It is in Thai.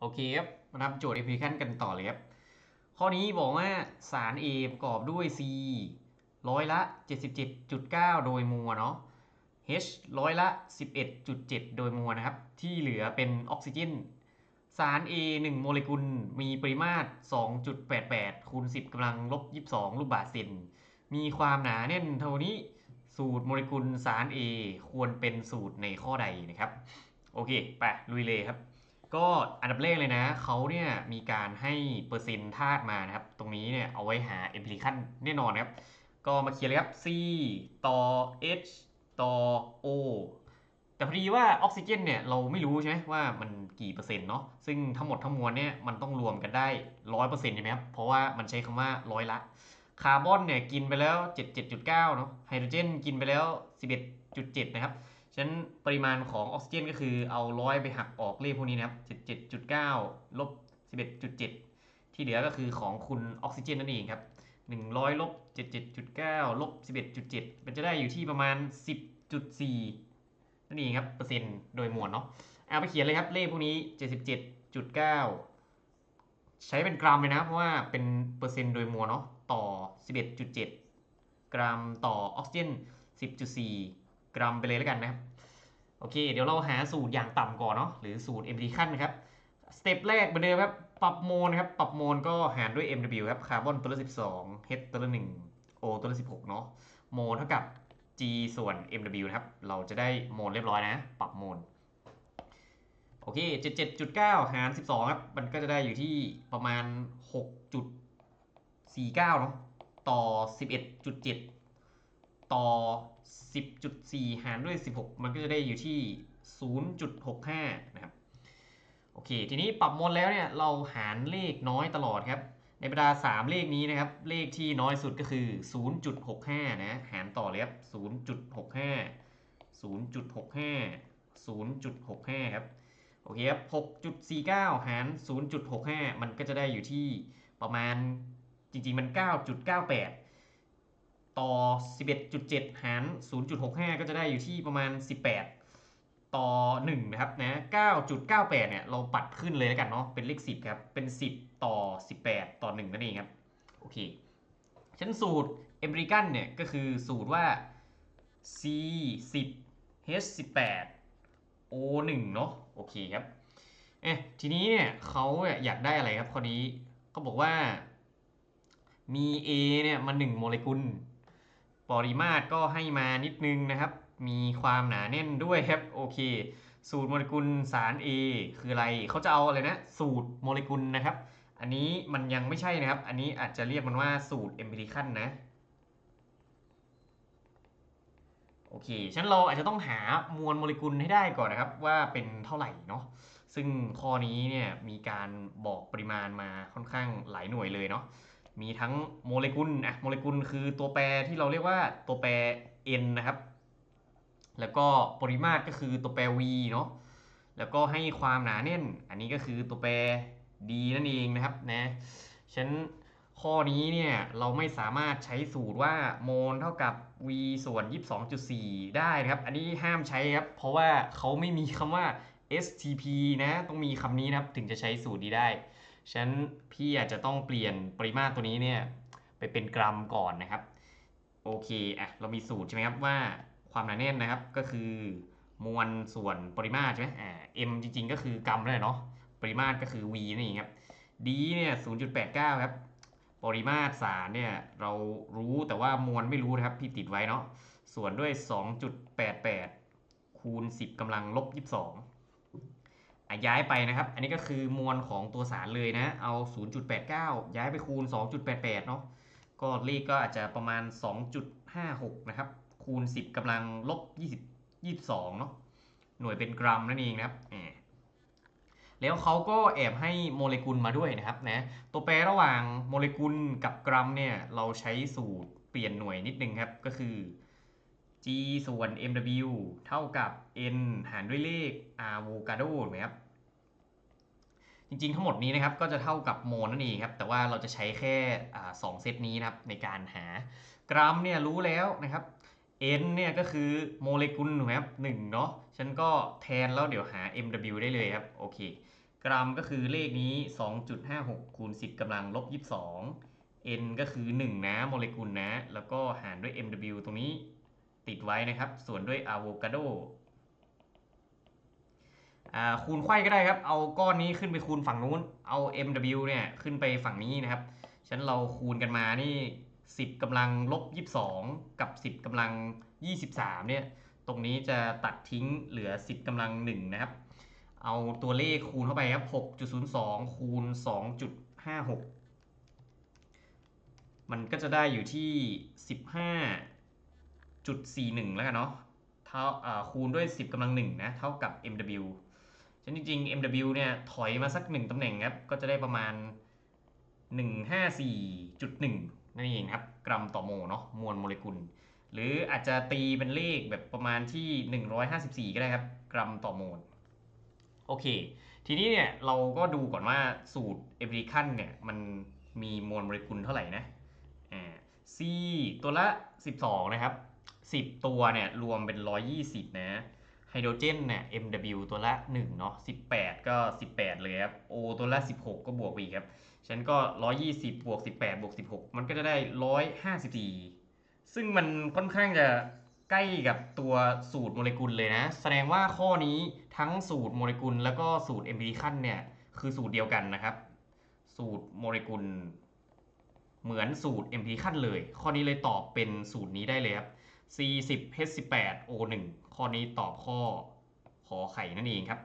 โอเคครับมาทำโจทย์ application กันต่อเลยครับ ข้อนี้บอกว่าสาร A ประกอบด้วย C ร้อยละ 77.9 โดยมวเนาะ H ร้อยละ 11.7 โดยมวนะครับ ที่เหลือเป็นออกซิเจน สาร A 1 โมเลกุลมีปริมาตร 2.88 คูณ 10กำลังลบ 22 ลูกบาศก์เซน มีความหนาแน่นเท่านี้ สูตรโมเลกุลสาร A ควรเป็นสูตรในข้อใดนะครับ โอเค ไปลุยเลยครับ ก็อันดับแรกเลยนะ เขาเนี่ยมีการให้เปอร์เซ็นต์ธาตุมานะครับ ตรงนี้เนี่ยเอาไว้หา a อ p l i c a n แน่นอนนะครับ ก็มาเขียนเลยครับ C ต่อ H ต่อ O แต่พอดีว่าออกซิเจนเนี่ยเราไม่รู้ใช่ไหมว่ามันกี่เปอร์เซ็นต์เนาะซึ่งทั้งหมดทั้งมวลเนี่ยมันต้องรวมกันได้ร้อยเปอร์เซ็นต์ใช่ไหมครับ เพราะว่ามันใช้คำว่าร้อยละ คาร์บอนเนี่ยกินไปแล้ว 77.9เนาะไฮโดรเจนกินไปแล้ว 11.7 นะครับ ฉะนั้นปริมาณของออกซิเจนก็คือเอาร้อยไปหักออกเลขพวกนี้นะครับ77.9ลบ11.7 ที่เหลือก็คือของคุณออกซิเจนนั่นเองครับ 100ลบ77.9ลบ11.7 มันจะได้อยู่ที่ประมาณ 10.4 นั่นเองครับเปอร์เซ็นต์โดยมวลเนาะเอาไปเขียนเลยครับเลขพวกนี้ 77.9 ใช้เป็นกรัมเลยนะเพราะว่าเป็นเปอร์เซ็นต์โดยมวลเนาะต่อ 11.7 กรัมต่อออกซิเจน 10.4 กรัมไปเลยแล้วกันนะครับ โอเค เดี๋ยวเราหาสูตรอย่างต่ำก่อนเนาะหรือสูตร m d ขั้นนะครับ สเต็ปแรกเหมือนเดิมครับ ปรับโมลนครับ ปรับโมลก็หารด้วย mw ครับ คาร์บอนตัวละ 12 H ตัวละ 1 O ตัวละ 16 เนาะ โมลเท่ากับ G ส่วน mw นะครับ เราจะได้โมลเรียบร้อยนะ ปรับโมล โอเค 77.9 หาร 12 ครับ มันก็จะได้อยู่ที่ประมาณ 6.49 เนาะ ต่อ 11.7 ต่อ 10.4 หารด้วย 16 มันก็จะได้อยู่ที่ 0.65 นะครับ โอเค ทีนี้ปรับมลแล้วเนี่ยเราหารเลขน้อยตลอดครับ ในบรรดา 3 เลขนี้นะครับ เลขที่น้อยสุดก็คือ 0.65 นะ หารต่อเลยครับ 0.65 0.65 0.65 ครับ โอเคครับ 6.49 หาร 0.65 มันก็จะได้อยู่ที่ประมาณจริงๆมัน 9.98 ต่อ 11.7 หาร 0.65 ก็จะได้อยู่ที่ประมาณ 18 ต่อ 1 นะครับนะ9.98 เนี่ย เราปัดขึ้นเลยแล้วกันเนาะเป็นเลข 10 ครับ เป็น 10 ต่อ 18 ต่อ 1 นั่นเองครับ โอเคชั้นสูตร a m e r i c a n เนี่ย ก็คือสูตรว่า C 10 H 18 O 1เนาะโอเคครับเอ๊ะทีนี้เนี่ยเขาอยากได้อะไรครับข้อนี้เขาบอกว่ามี A เนี่ยมา1โมเลกุล ปริมาตรก็ให้มานิดนึงนะครับ มีความหนาแน่นด้วยครับโอเค สูตรโมเลกุลสาร A คืออะไรเขาจะเอาอะไรนะ สูตรโมเลกุลนะครับ อันนี้มันยังไม่ใช่นะครับ อันนี้อาจจะเรียกมันว่าสูตร empirical นะโอเคฉันเราอาจจะต้องหามวลโมเลกุลให้ได้ก่อนนะครับ ว่าเป็นเท่าไหร่เนาะซึ่งข้อนี้เนี่ยมีการบอกปริมาณมาค่อนข้างหลายหน่วยเลยเนาะ มีทั้งโมเลกุลอะโมเลกุลคือตัวแปรที่เราเรียกว่าตัวแปร n นะครับ แล้วก็ปริมาตรก็คือตัวแปร v เนาะแล้วก็ให้ความหนาแน่น อันนี้ก็คือตัวแปร d นั่นเองนะครับนะฉันข้อนี้เนี่ยเราไม่สามารถใช้สูตรว่าโมลเท่ากับ v ส่วน 22.4 ได้นะครับ อันนี้ห้ามใช้ครับ เพราะว่าเขาไม่มีคำว่า STP นะ ต้องมีคำนี้นะครับ ถึงจะใช้สูตรนี้ได้ ฉะนั้นพี่อาจจะต้องเปลี่ยนปริมาตรตัวนี้เนี่ยไปเป็นกรัมก่อนนะครับ โอเคอะเรามีสูตรใช่ไหมครับว่าความหนาแน่นนะครับก็คือมวลส่วนปริมาตรใช่ไหมอ่า m จริง ๆ ก็คือกรัมเลยเนาะปริมาตรก็คือ v นั่นเองครับ d เนี่ย 0.89 ครับ ปริมาตรสารเนี่ยเรารู้แต่ว่ามวลไม่รู้นะครับ พี่ติดไว้เนาะส่วนด้วย 2.88 คูณ 10กำลังลบ 22อะ ย้ายไปนะครับ อันนี้ก็คือมวลของตัวสารเลยนะ เอา 0.89 ย้ายไปคูณ 2.88 เนาะ ก็เลขก็อาจจะประมาณ 2.56 นะครับ คูณ 10กำลังลบ 20 22 เนาะ หน่วยเป็นกรัมนั่นเองนะครับแล้วเขาก็แอบให้โมเลกุลมาด้วยนะครับนะ ตัวแปรระหว่างโมเลกุลกับกรัมเนี่ย เราใช้สูตรเปลี่ยนหน่วยนิดนึงครับ ก็คือ g ส่วน mw เท่ากับ n หารด้วยเลข avogadro ถูกไหมครับ จริงๆ ทั้งหมดนี้นะครับก็จะเท่ากับโมลนั่นเองครับ แต่ว่าเราจะใช้แค่สองเซตนี้นะครับในการหากรัมเนี่ยรู้แล้วนะครับ n เนี่ยก็คือโมเลกุลถูกไหมครับหนึ่งเนาะ ฉันก็แทนแล้วเดี๋ยวหา mw ได้เลยครับ โอเคกกรัมก็คือเลขนี้ 2.56คูณ10กำลังลบ22 n ก็คือ 1 นะโมเลกุลนะ แล้วก็หารด้วย mw ตรงนี้ ติดไว้นะครับ ส่วนด้วย avocado อ่าคูณไขว้ก็ได้ครับ เอาก้อนนี้ขึ้นไปคูณฝั่งนู้น เอา mw เนี่ยขึ้นไปฝั่งนี้นะครับ ฉะนั้นเราคูณกันมานี่ 10กำลังลบ 22 กับ 10กำลัง 23 เนี่ย ตรงนี้จะตัดทิ้งเหลือ 10กำลัง 1 นะครับ เอาตัวเลขคูณเข้าไปครับ 6.02 คูณ 2.56 มันก็จะได้อยู่ที่ 15.41 แล้วกันเนาะเท่าคูณด้วย 10กำลัง1นะ เท่ากับ mw ฉะนั้นจริงๆ mw เนี่ย ถอยมาสัก 1ตำแหน่งครับ ก็จะได้ประมาณ 154.1 นั่นเองครับ กรัมต่อโมลเนาะ มวลโมเลกุล หรืออาจจะตีเป็นเลขแบบประมาณที่ 154 ก็ได้ครับ กรัมต่อโมล โอเค ทีนี้เนี่ย เราก็ดูก่อนว่าสูตรเอเวอริคันเนี่ย มันมีมวลโมเลกุลเท่าไหร่นะ อ่า C ตัวละ 12 นะครับ 10 ตัวเนี่ยรวมเป็น 120 นะไฮโดรเจนเนี่ย MW ตัวละ1เนาะ18 ก็ 18 เลยครับ O ตัวละ 16 ก็บวกไปอีกครับฉะนั้นก็ 120 บวก 18 บวก 16 มันก็จะได้ 154 ซึ่งมันค่อนข้างจะใกล้กับตัวสูตรโมเลกุลเลยนะ แสดงว่าข้อนี้ทั้งสูตรโมเลกุล แล้วก็สูตรเอมพิคันเนี่ยคือสูตรเดียวกันนะครับ สูตรโมเลกุล เหมือนสูตรเอมพิคันเลย ข้อนี้เลยตอบเป็นสูตรนี้ได้เลยครับ C10 H18 O1 ข้อนี้ตอบข้อขอไข่นั่นเองครับ